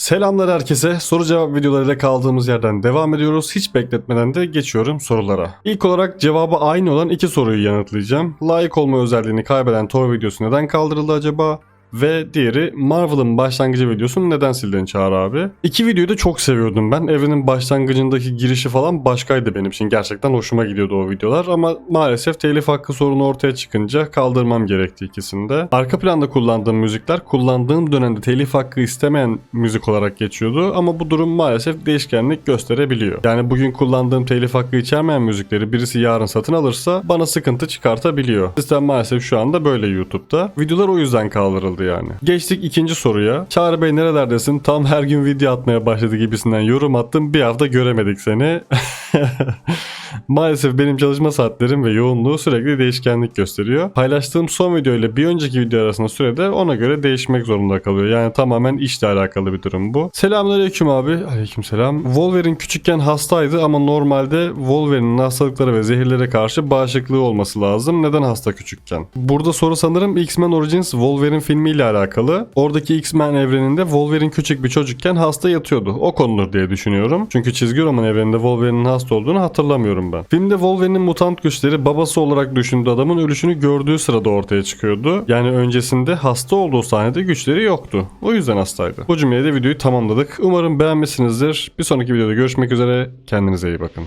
Selamlar herkese. Soru cevap videolarıyla kaldığımız yerden devam ediyoruz. Hiç bekletmeden de geçiyorum sorulara. İlk olarak cevabı aynı olan iki soruyu yanıtlayacağım. Layık olma özelliğini kaybeden Thor videosu neden kaldırıldı acaba? Ve diğeri Marvel'ın başlangıcı videosunu neden sildin Çağrı abi? İki videoyu da çok seviyordum ben. Evrenin başlangıcındaki girişi falan başkaydı benim için. Gerçekten hoşuma gidiyordu o videolar ama maalesef telif hakkı sorunu ortaya çıkınca kaldırmam gerekti ikisini de. Arka planda kullandığım müzikler kullandığım dönemde telif hakkı istemeyen müzik olarak geçiyordu ama bu durum maalesef değişkenlik gösterebiliyor. Yani bugün kullandığım telif hakkı içermeyen müzikleri birisi yarın satın alırsa bana sıkıntı çıkartabiliyor. Sistem maalesef şu anda böyle YouTube'da. Videolar o yüzden kaldırıldı yani. Geçtik ikinci soruya. Çağrı Bey nerelerdesin? Tam her gün video atmaya başladı gibisinden yorum attım. Bir hafta göremedik seni. Maalesef benim çalışma saatlerim ve yoğunluğu sürekli değişkenlik gösteriyor. Paylaştığım son video ile bir önceki video arasında sürede ona göre değişmek zorunda kalıyor. Yani tamamen işle alakalı bir durum bu. Selamünaleyküm abi. Aleykümselam. Wolverine küçükken hastaydı ama normalde Wolverine'in hastalıklara ve zehirlere karşı bağışıklığı olması lazım. Neden hasta küçükken? Burada soru sanırım X-Men Origins Wolverine filmiyle alakalı. Oradaki X-Men evreninde Wolverine küçük bir çocukken hasta yatıyordu. O konudur diye düşünüyorum. Çünkü çizgi roman evreninde Wolverine'in hasta olduğunu hatırlamıyorum ben. Filmde Wolverine'in mutant güçleri babası olarak düşündüğü adamın ölüşünü gördüğü sırada ortaya çıkıyordu. Yani öncesinde hasta olduğu sahnede güçleri yoktu. O yüzden hastaydı. Bu cümleyle de videoyu tamamladık. Umarım beğenmişsinizdir. Bir sonraki videoda görüşmek üzere. Kendinize iyi bakın.